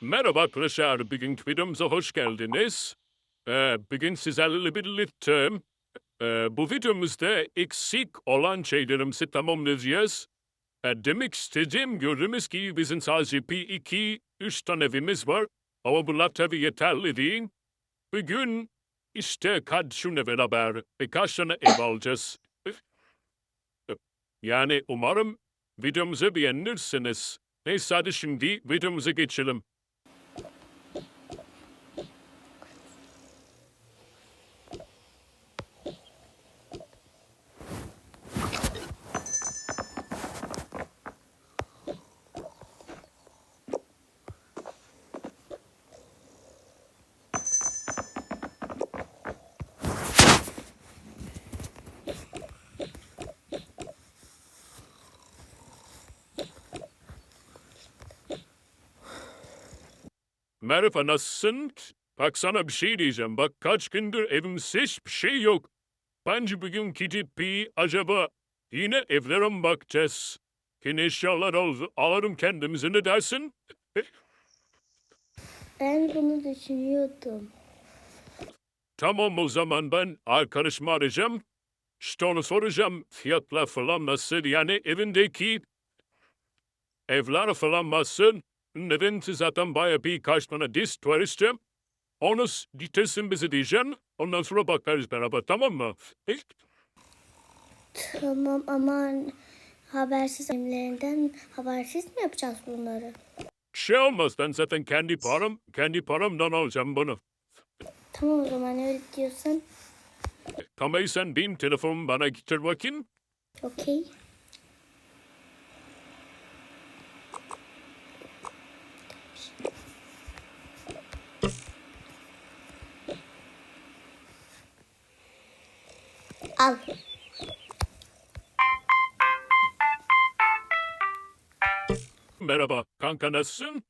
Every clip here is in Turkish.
Merhaba arkadaşlar, bugünkü videomuza hoş geldiniz. Ee, bugün sizlerle birlikte e, bu videomuzda eksik olan şeylerimizi tamamlayacağız. E, demek istediğim gördüğümüz gibi bizim sadece bir, iki, üç tane evimiz var. Ama bunlar tabii yeterli değil. Bugün işte kardeşimle beraber birkaç tane ev alacağız. Yani umarım videomuzu beğenirsiniz. Neyse hadi şimdi videomuza geçelim. Merhaba nasılsın? Bak sana bir şey diyeceğim. Bak kaç gündür evimizde hiçbir şey yok. Bence bugün gidip bir acaba yine evlere bakacağız? Yine eşyalar al alırım kendimize ne dersin? Ben bunu düşünüyordum. Tamam o zaman ben arkadaşımı arayacağım. İşte onu soracağım. Fiyatlar falan nasıl? Yani evindeki evler falan nasıl? Evin zaten baya birkaç tane disk var işte. Onu ditesin bize diyeceksin. Ondan sonra bakarız beraber tamam mı? E, Tamam ama habersiz evlerinden habersiz mi yapacağız bunları? şey olmaz ben zaten kendi param, kendi paramdan alacağım bunu. Tamam o zaman öyle diyorsan Tamam sen benim telefonumu bana getir bakayım. okey. Al. Merhaba, kanka nasılsın?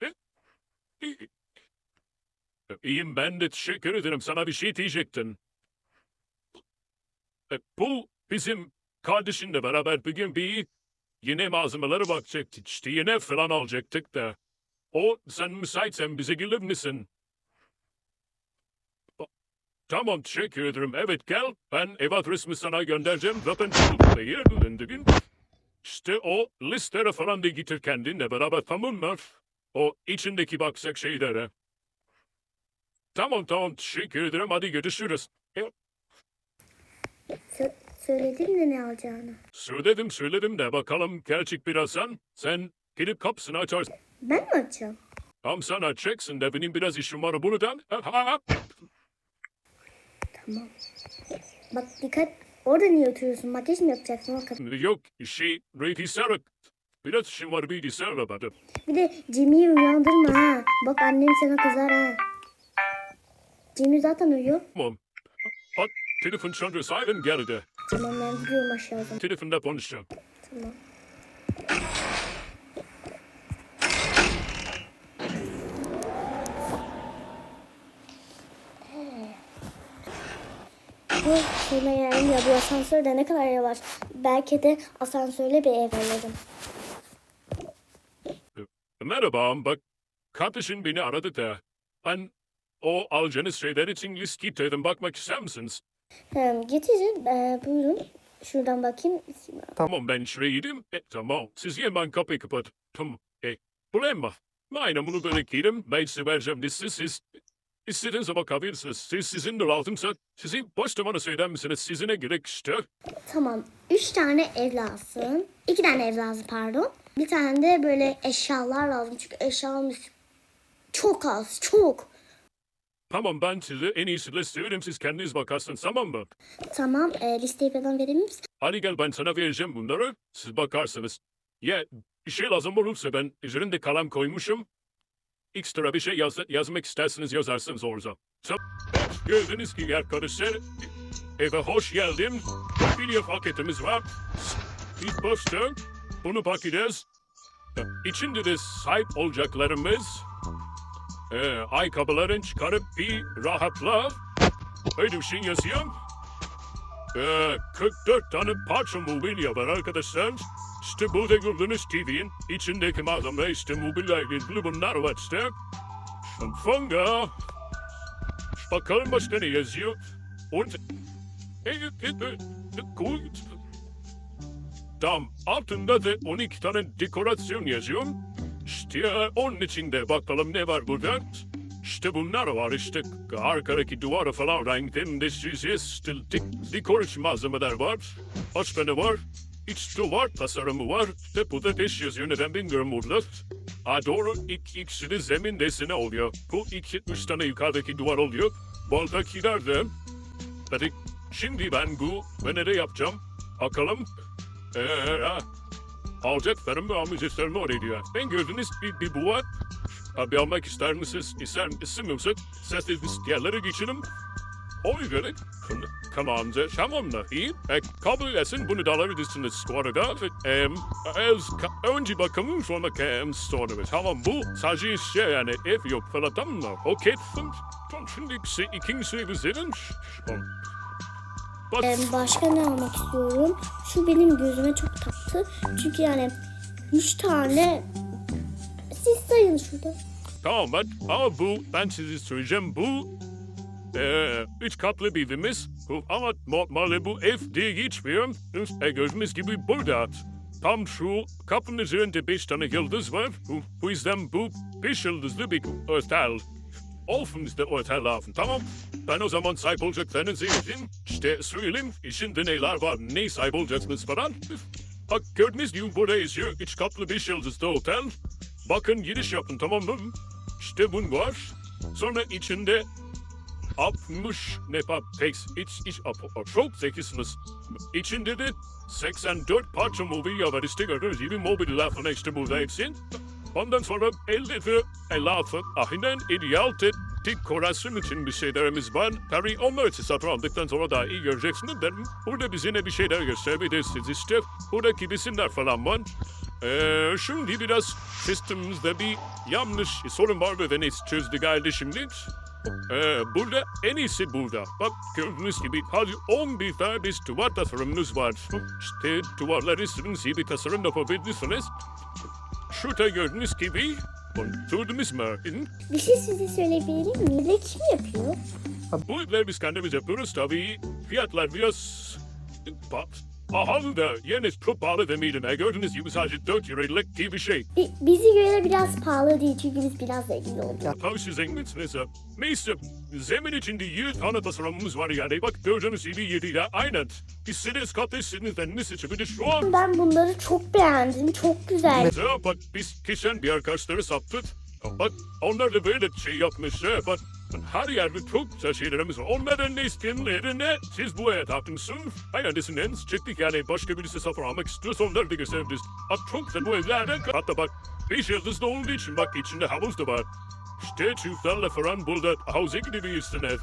İyiyim ben de teşekkür ederim. Sana bir şey diyecektim. E, Bu bizim kardeşinle beraber bugün bir yine malzemelere bakacaktık. İşte yine falan alacaktık da. O sen müsaitsen bize gelir misin? Tamam teşekkür ederim. Evet gel. Ben ev adresimi sana göndereceğim. Zaten burada yer gün. İşte o listere falan da getir kendinle beraber tamam mı? O içindeki baksak şeylere. Tamam tamam teşekkür ederim hadi görüşürüz. E, Sö- söyledim de ne alacağını. Söyledim söyledim de bakalım gerçek birazdan sen gidip kapısını açarsın. Ben mi açacağım? Tam sen açacaksın da benim biraz işim var buradan. Tamam. Bak dikkat. Orada niye oturuyorsun? Makyaj mı yapacaksın? O kadar. Yok şey bilgisayarı. Biraz işim var bilgisayarla bana. Bir de Jimmy'yi uyandırma ha. Bak annem sana kızar ha. Jimmy zaten uyuyor. Tamam. Bak telefon çalıyor sahibim geldi. Tamam ben gidiyorum aşağı o zaman. Telefonda konuşacağım. Tamam. Sonra yani ya bu asansör de ne kadar yavaş. Belki de asansörle bir ev alırım. Merhaba, bak kardeşin beni aradı da ben o alacağınız şeyler için liste dedim bakmak ister misiniz? Hem getireceğim. Ee, buyurun. Şuradan bakayım. Tamam ben şuraya gideyim. E, tamam siz hemen kapıyı kapat. Tamam. E, problem var. Aynen bunu böyle gidelim. Ben size vereceğim liste siz istediğinize bakabilirsiniz. Siz sizin de lazımsa sizin başta bana söyler misiniz? Sizine gerek işte. Tamam. Üç tane ev lazım. İki tane ev lazım pardon. Bir tane de böyle eşyalar lazım. Çünkü eşyamız çok az. Çok. Tamam ben size en iyisi liste vereyim siz kendiniz bakarsınız tamam mı? Tamam. E, listeyi falan verebilir misin? Hadi gel ben sana vereceğim bunları. Siz bakarsınız. Ya bir şey lazım olursa ben üzerinde kalem koymuşum. Ekstra bir şey yaz yazmak isterseniz yazarsınız orada. Gördüğünüz gibi arkadaşlar eve hoş geldin. Bir paketimiz var. İlk başta bunu bakacağız. İçinde de sahip olacaklarımız e, ayakkabıların çıkarıp bir rahatla öyle bir şey yazıyorum. Ee, 44 tane parça mobilya var arkadaşlar. İşte burada gördüğünüz TV'nin içindeki malzeme işte mobilya ilgili bunlar var işte. Fanga. Bakalım başka ne yazıyor. Und... Gut. Tam altında da 12 tane dekorasyon yazıyor. İşte onun içinde bakalım ne var burada. İşte bunlar var işte arkadaki duvara falan renklerinde size işte de- dekorasyon malzemeler var. Başka ne var? İç duvar tasarımı var. İşte bu da beş yazıyor neden bilmiyorum burada. Ha doğru ilk ikisi zemin desene oluyor. Bu iki üç tane yukarıdaki duvar oluyor. Baldakiler de. Hadi şimdi ben bu ve ne yapacağım? Bakalım. Eee alacaklarım ve almayacaklarımı oraya diyor. Ben gördünüz bir, bir bu var. Abi almak ister misiniz? İster istemiyorsak siz diğerlere geçelim. Ona göre kanalımıza tamamla iyi. E, kabul etsin bunu da alabilirsiniz arada. E, ez, önce bakalım sonra kem sonra. Tamam bu sadece şey yani ev yok falan mı? Okey. Şimdi ikincisi bizim. Bak, başka ne almak istiyorum? Şu benim gözüme çok taktı. Çünkü yani üç tane siz sayın şurada. Tamam ben ama bu ben size söyleyeceğim bu eee üç katlı bir evimiz ama normalde bu ev diye geçmiyor. E, gördüğünüz gibi burada tam şu kapının üzerinde beş tane yıldız var. Bu, yüzden bu beş yıldızlı bir otel. De otel lafın tamam. Ben o zaman sahip olacaklarınızı için işte söyleyeyim içinde neler var ne sahip olacaksınız falan. Bak gördüğünüz gibi burada yazıyor üç katlı beş yıldızlı otel. Bakın giriş yapın tamam mı? İşte bun var. Sonra içinde 60 ne pa pek iç iç çok zekisiniz. İçinde de 84 parça mobilya var gördüğünüz gibi mobilya falan işte burada hepsi. Ondan sonra elde ve elafı aynen ideal dekorasyon için bir şeylerimiz var. Tabii onları siz satın aldıktan sonra daha iyi göreceksiniz. Ben burada bize ne bir şeyler gösterebilirsiniz işte. Buradaki resimler falan var. Ee, şimdi biraz sistemimizde bir yanlış sorun var ve Venice çözdü geldi şimdi. Ee, burada en iyisi burada. Bak gördüğünüz gibi hadi 11 tane bir duvar tasarımımız var. İşte duvarları istediğiniz gibi tasarım yapabilirsiniz. Şurada gördüğünüz gibi Gördünüz mü? Bir şey size söyleyebilir miyim? De kim yapıyor? Bu evleri biz kendimiz yapıyoruz tabii. Fiyatlar biraz... Bak. Aha da yeni çok pahalı demeyelim. E, gördüğünüz gibi sadece 4 liralık gibi bir şey. Bi- bizi göre biraz pahalı değil çünkü biz biraz zengin olduk. Siz zenginsiniz. Neyse, zemin içinde 7 tane tasarımımız var yani. Bak gördüğünüz gibi 7 ile aynen. İstediğiniz katta istediğinizden ne seçebilir şu an. Ben bunları çok beğendim. Çok güzel. Ya bak biz geçen bir arkadaşları saptık. Bak onlar da böyle şey yapmış. Bak her yerde çok güzel şeylerimiz var. Onların ne isteyenlerine siz bu hayat yaptınızsınız. Aynen desiniz. Çıktık yani başka birisi satın almak istiyorsa onları da gösterebiliriz. Bak çok güzel bu evlerde. Hatta bak beş yıldızlı olduğu için bak içinde havuz da var. İşte çiftlerle falan burada havuza gidebilirsiniz.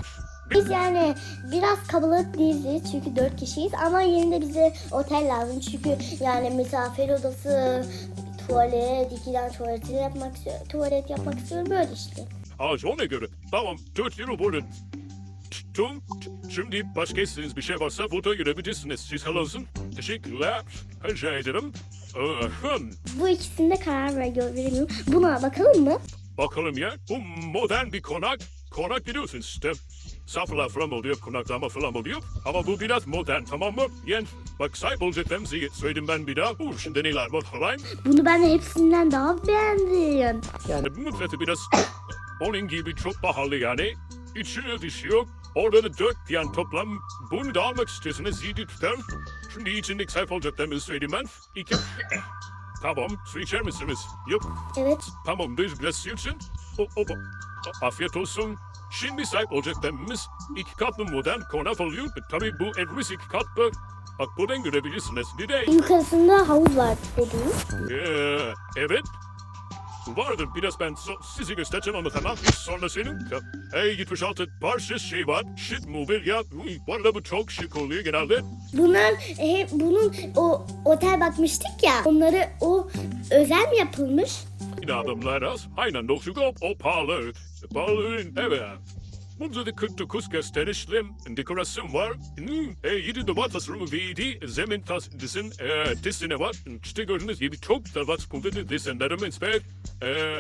Biz yani biraz kalabalık değiliz çünkü dört kişiyiz ama yine de bize otel lazım çünkü yani misafir odası, tuvalet, iki tane tuvaletini yapmak istiyorum, tuvalet yapmak istiyorum böyle işte. Ağaç ona göre. Tamam 4 euro buyurun. Tüm, şimdi başka istediğiniz bir şey varsa burada görebilirsiniz. Siz halasın. Teşekkürler. Rica ederim. Bu ikisinde karar ver veremiyorum. Buna bakalım mı? bakalım ya. Bu modern bir konak. Konak biliyorsunuz işte. Safra falan oluyor, konaklama falan oluyor. Ama bu biraz modern tamam mı? Yani bak sahip olacaklarımızı söyledim ben bir daha. Bu şimdi neler var falan. Bunu ben de hepsinden daha beğendim. Bunun fiyatı biraz onun gibi çok pahalı yani. İçine dışı yok. Orada da dört yani toplam. Bunu da almak istiyorsanız yedi tutar. Şimdi içindeki sahip olacaklarımızı söyleyeyim ben. İki. tamam. Su içer misiniz? Yok. Evet. Tamam. Bir biraz su için. O, o, o- afiyet olsun. Şimdi sahip olacaklarımız iki katlı modern konak oluyor. Tabii bu evimiz iki katlı. Bak buradan görebilirsiniz. Bir de Yukarısında havuz var dediğim. ee, evet. Vardır biraz ben so- size göstereceğim ama tamam. Sonra senin. Hey 76 parça şey var. Şık mobilya. Uy, Bu arada bu çok şık oluyor genelde. Bunlar hep bunun o otel bakmıştık ya. Onları o özel mi yapılmış? Adamlar az. Aynen o, o pahalı. Pahalı evet. Burada da 49 gösterişli dekorasyon var. E, 7 numara tasarımı ve 7 zemin tas disin e, deseni var. İşte gördüğünüz gibi çok da var. Burada da desenlerimiz ve e,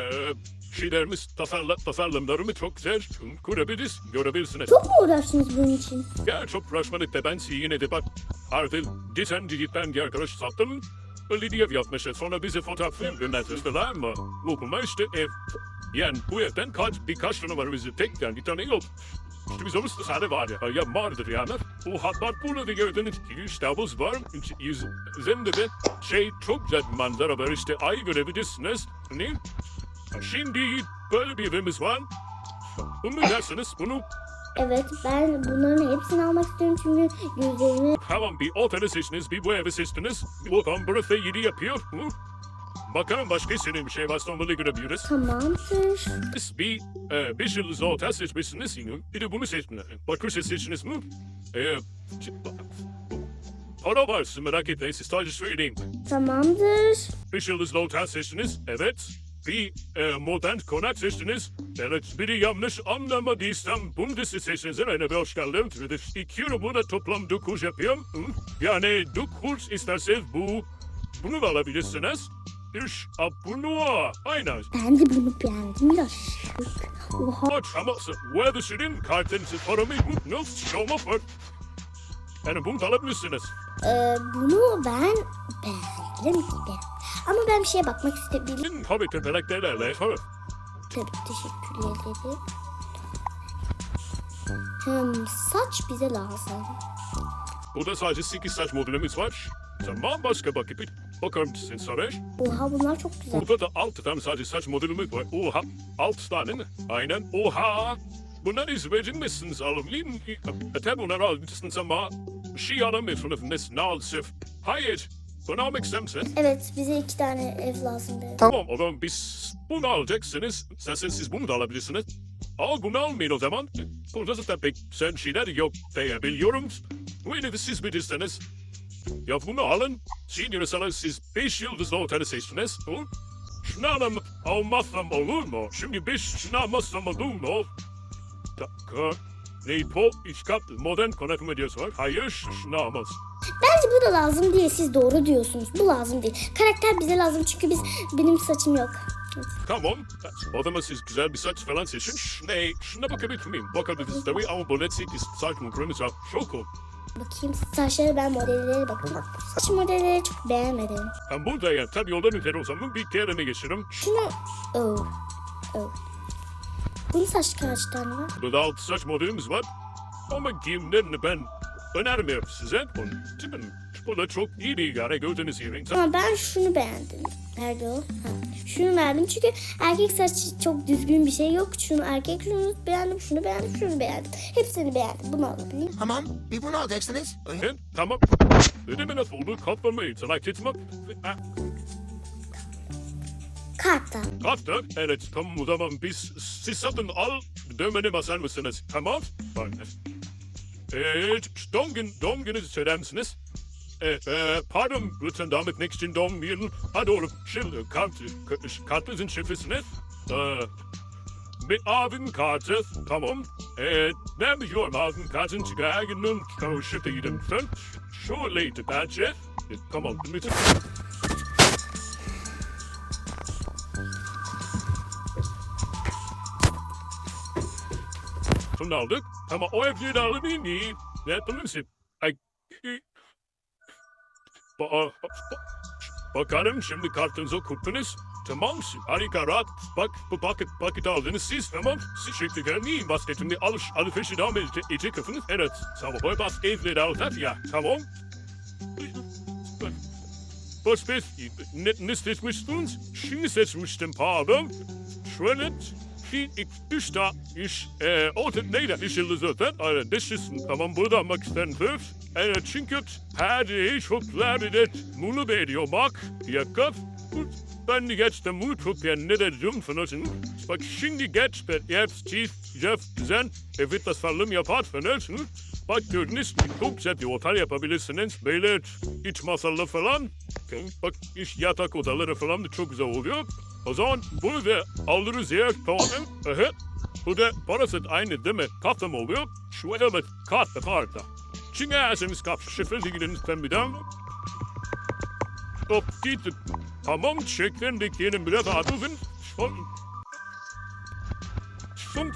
şeylerimiz, tasarla, tasarımlarımı çok güzel kurabiliriz, görebilirsiniz. Çok mu uğraştınız bunun için? Ya çok uğraşmadık da ben yine de bak artık desenci ben bir arkadaş sattım. Öyle diye yapmışlar. Sonra bize fotoğraf gönderdiler ama okuma işte ev. Yani bu evden kaç birkaç tane var bize tek yani bir tane yok. Biz olursa sadece var ya. Ya vardır yani. O hatta burada gördüğünüz gibi havuz var. Yüz, üzerinde de şey çok güzel bir manzara var. İşte ay görebilirsiniz. Ne? Şimdi böyle bir evimiz var. Bunu dersiniz bunu Evet ben bunların hepsini almak istiyorum çünkü gözlerimi Tamam bir oteli seçtiniz, bir bu evi seçtiniz. Bir bakalım burası yedi yapıyor. Hı? Bakalım başka istediğin bir şey varsa onları görebiliriz. tamamdır. Siz bir e, beş yıldızlı otel seçmişsiniz. yine. Bir de bunu seçtiniz. Bakırsa seçtiniz mi? E, para var siz merak etmeyin siz sadece söyleyeyim. Tamamdır. Beş yıldızlı otel seçtiniz. Evet. Bir e, modern konak seçtiniz. Evet, biri yanlış anlamadıysam siz seçtiniz. Yani hoş geldiniz. Ve de iki euro buna toplam dokuz yapıyorum. Yani dokuz isterseniz bu, bunu da alabilirsiniz. İş, a, bunu, aynen. Ben de bunu beğendim ya. şık. Oha. Aç ama bu evde senin kartınızı paramı nasıl şovma var. Yani bunu da alabilirsiniz. Ee, bunu ben beğendim gibi. Ama ben bir şeye bakmak istedim. Tabii tepeneklerle. Tabii. Tabii teşekkür ederim. Hmm, saç bize lazım. Burada sadece 8 saç modelimiz var. Tamam başka bakıp bakar mısın Sarı? Oha bunlar çok güzel. Burada da 6 tane sadece saç modelimiz var. Oha 6 tane mi? Aynen. Oha. Bunları izin misiniz? E, Tabi bunları alabilirsiniz ama şey alamıyorsunuz maalesef. Hayır. Bunu almak ister misiniz? Evet bize iki tane ev lazım. dedi. Tamam o zaman biz bunu alacaksınız. Sen siz bunu da alabilirsiniz. Al bunu almayın o zaman. Burada zaten pek sen şeyler yok diye biliyorum. Yine de siz bilirsiniz. Ya bunu alın. Senior sana siz 5 yıldızlı oteli seçtiniz. Hı? Şunu alam almazsam olur mu? Şimdi 5 şunu almazsam olur mu? Dakika. Ne bu? İşkap modern konaklı medyası var. Hayır şunu almaz. Bence bu da lazım diye siz doğru diyorsunuz. Bu lazım değil. Karakter bize lazım çünkü biz benim saçım yok. Tamam. O zaman siz güzel bir saç falan seçin. Ne? Şuna bakabilir miyim? Bakabiliriz tabii ama bu net 8 saç mı kırmızı? O. Bakayım saçları ben modellere bakayım. Saç modelleri çok beğenmedim. Ben buradayım. Tabii yoldan öteri zaman bir kere geçerim. Şunu... Oh. Oh. Bunun saç kaç tane var? Burada altı saç modelimiz var. Ama giyimlerini ben önermiyorum size. Onun için bu da çok iyi bir yere gördüğünüz gibi. Ama ben şunu beğendim. Nerede o? Ha. Şunu beğendim çünkü erkek saçı çok düzgün bir şey yok. Şunu erkek şunu beğendim, şunu beğendim, şunu beğendim. Hepsini beğendim. Bunu alabilirim. Tamam, bir bunu alacaksınız. Evet, tamam. Ödeme nasıl oldu? Katlamayı merak etme. Kartta. Katta. Evet tamam o zaman biz siz satın al dövmeni basar mısınız? Tamam. Bak. Evet doğum, gün, doğum günü söyler misiniz? Evet, e, pardon lütfen devam etmek için doğum günü. Ha doğru. Şimdi kart, k- kartınızın şifresini. E, bir abim kartı. Tamam. Evet, ben biliyorum abim kartın çıkar günün karışıkta gidin. Sen şöyleydi bence. E, Tamam. Lütfen. Şunu aldık. Ama o evleri alamayayım mı? Ne yapalım mısın? Ay. Ba ba- bakarım şimdi kartınızı okuttunuz. Tamam harika rahat. Bak bu paket, paket aldınız siz tamam. Siz şimdi gelmeyin basketimde alış alışverişe devam edecek, edecek kafanız. Evet tamam o bas evleri alacak ya tamam. Boş ver. Ne, ne seçmiştiniz? Şimdi seçmiştim pardon. Şöyle bir iki üç daha iş. E, orta neydi? Dişildi zaten. Aynen dişlisin. Tamam burada almak istendir. Evet çünkü perdeyi çok labidet. Bunu veriyor bak. Yakaf. Ben de geçtim çok yani ne dedim sanırsın. Bak şimdi geç ben jetzt tief Jeff sen evet tasarım yapar sanırsın. Bak gördünüz çok güzel bir otel yapabilirsiniz. Böyle iç masalı falan. Bak iş yatak odaları falan da çok güzel oluyor. O zaman bunu da alırız ya tamam mı? Bu da parası aynı değil mi? Kartla mı oluyor? Şu evet kartla kartla. Çünkü erseniz kart şifre ilgilenirsen bir daha. Hop gitti. Tamam çeklendik yeni bile dağıtılın. Son. Son.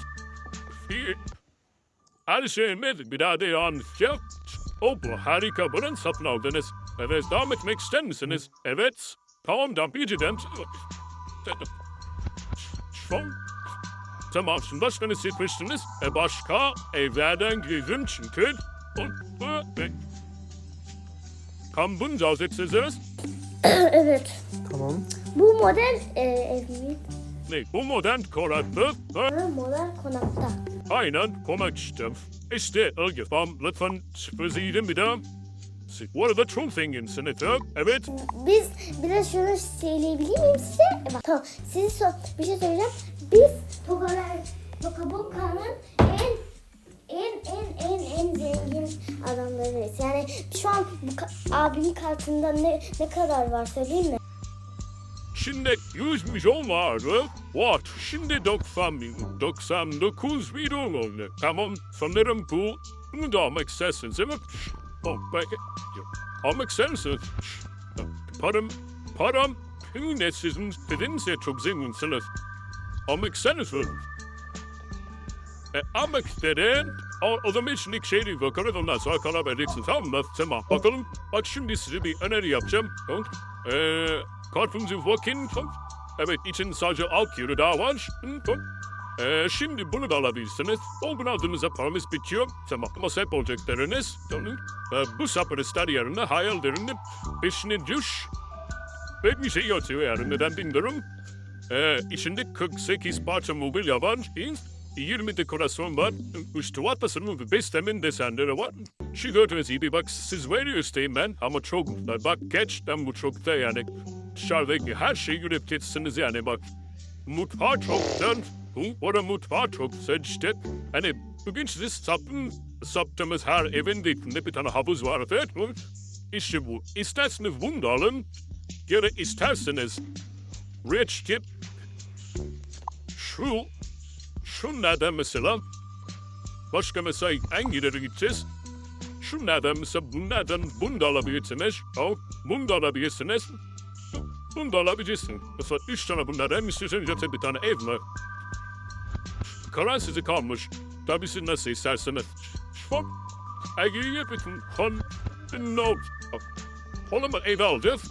Her şeyimiz bir daha da yanlış yap. O bu harika bunun satın aldınız. Evet devam etmek ister misiniz? Evet. Tamam da bir. Son. Tamam şimdi başka ne seçmiştiniz? E başka evlerden girdim çünkü. Tam bunu caz etseniz. evet. Tamam. Bu model e, ev mi? Ne bu modern konakta? Ha, model konakta. Aynen konak işte. İşte Ilgifam lütfen sürpriziydim bir daha. Bu arada çok zenginsiniz ha? Evet. Biz biraz şunu söyleyebilir miyim size? E, bak, tamam. Size so bir şey söyleyeceğim. Biz Tokalar, Tokabuka'nın en en en en en zengin adamlarıyız. Yani şu an bu ka- abimin kartında ne ne kadar var söyleyeyim mi? Şimdi 100 milyon vardı. What? Şimdi 90 bin, 99 milyon oldu. Tamam sanırım bu. Bunu da almak istersiniz mi? Oh, belki. Almak istersiniz. Param, param. Ne sizin dediniz ya çok zenginsiniz. Almak istersiniz. E, almak istedim. O, o zaman şimdi şeyi bakarız ondan sonra karar vereceksiniz tamam mı? Tamam bakalım. Bak şimdi size bir öneri yapacağım. Tamam. Ee, kartınızı bakın. Evet için sadece alt yeri daha var. Ee, şimdi bunu da alabilirsiniz. O bunu aldığınızda paramız bitiyor. Tamam. Ama sahip olacaklarınız. Tamam. Ee, bu sapırıslar yerine hayallerini peşine düş. Ve bir şey yatıyor yani neden bilmiyorum. Ee, içinde 48 parça mobilya var. 20 dekorasyon var. Üç tuvat tasarımı ve beslemin desenleri var. Şu gördüğünüz gibi bak siz veriyorsunuz ben ama çok bak gerçekten bu çok da yani dışarıdaki her şeyi üreteceksiniz yani bak. Mutfağı çoktan, bu orada mutfağı çok işte. Hani bugün size sapın, saptığımız her evin içinde bir tane havuz var evet mi? İşte bu. İsterseniz bunu da alın. Ya isterseniz rich tip şu Şunlardan mesela başka mesela hangileri gideceğiz? Şunlardan mesela bunlardan bunu da alabilirsiniz. O, bunu da alabilirsiniz. Bunu da alabilirsin. Mesela üç tane bunlardan istiyorsanız zaten bir tane ev mi? Karar size kalmış. Tabii siz nasıl isterseniz. Bak, eğer yapın, kon, no. Oğlum ev alacağız.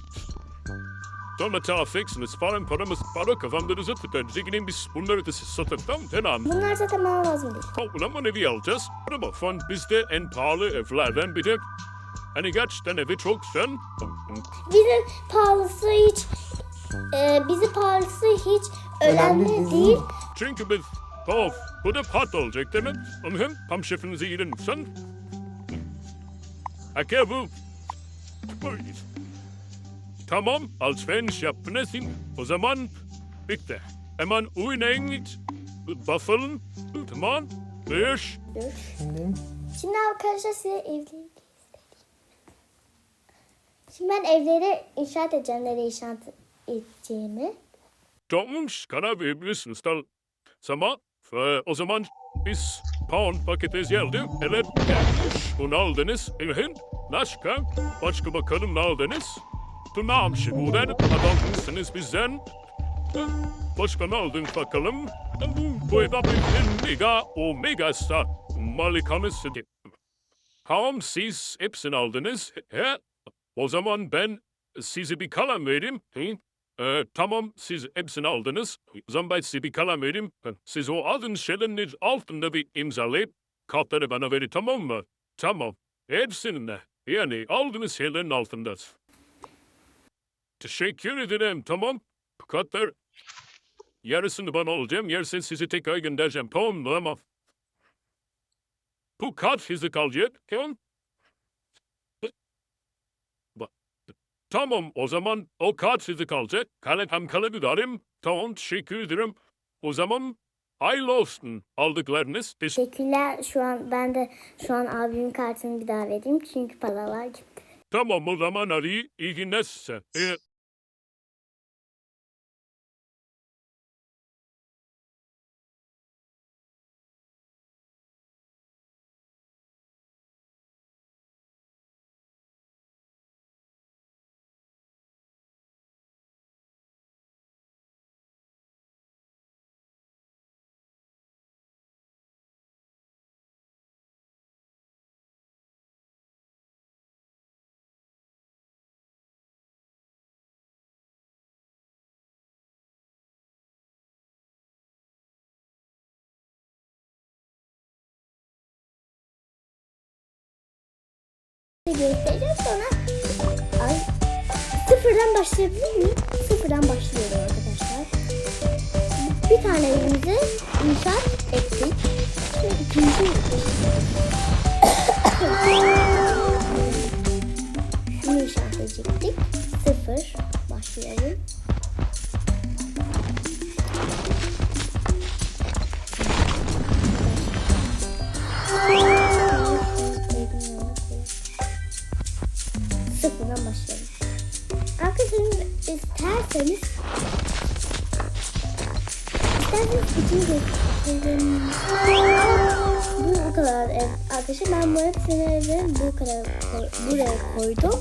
Sonra telafiksiniz falan paramız para kafamlarınızı tutar. Zenginin biz bunları da siz satıptan fena. Bunlar zaten bana lazım değil. Toplama evi alacağız. Araba fon bizde en pahalı evlerden biri. Hani gerçekten evi çok sen. Bizim pahalısı hiç e, bizi pahalısı hiç önemli Önemli değil? Çünkü biz of bu da pat olacak değil mi? Hem tam şefinizi yiyin sen. Ake bu. Tamam alışveriş yaptınız. O zaman bitti. Hemen oynayın. Buffalın. Tamam. Dur. Şimdi Şimdi arkadaşlar size göstereyim. Şimdi ben evleri inşaat edeceğim. Nereye inşaat edeceğimi. Tamam karar verebilirsiniz. Tamam. Ee, o zaman biz pound paketiniz geldi. Evet gelmiş. Bunu aldınız. Evet. Başka? Başka bakalım ne aldınız? Tamam şimdi ben adamsınız bizden. Ee, Başka ne aldınız bakalım? Bu, bu evde bir mega omega star. Malikanız. Tamam siz hepsini aldınız. He? O zaman ben size bir kalem vereyim. Ee, tamam siz hepsini aldınız. Ben size bir kalem vereyim. Siz o aldığınız şeylerin altında bir imzalayıp kartları bana verin tamam mı? Tamam. Hepsinin de. Yani aldığınız şeylerin altında. Teşekkür ederim tamam. Kartlar yarısını bana alacağım. Yarısını size tekrar göndereceğim. Tamam mı? Ama bu kart size kalacak. Tamam. Tamam o zaman o kart size kalacak. Kalem hem kalemi vereyim. Tamam teşekkür ederim. O zaman hayırlı olsun aldıklarınız. Teş- Teşekkürler. Şu an ben de şu an abimin kartını bir daha vereyim. Çünkü paralar gitti. tamam o zaman hadi iyi günler size. Ee, göstereceğim sonra ay, sıfırdan başlayabilir miyim? Sıfırdan başlıyorum arkadaşlar. Bir tane evimizi inşaat ettik. Şimdi ikinci şunu inşaat edecektik. Sıfır başlayalım. Arkadaşlar ben bu hepsini evi bu kadar koy- buraya koydum.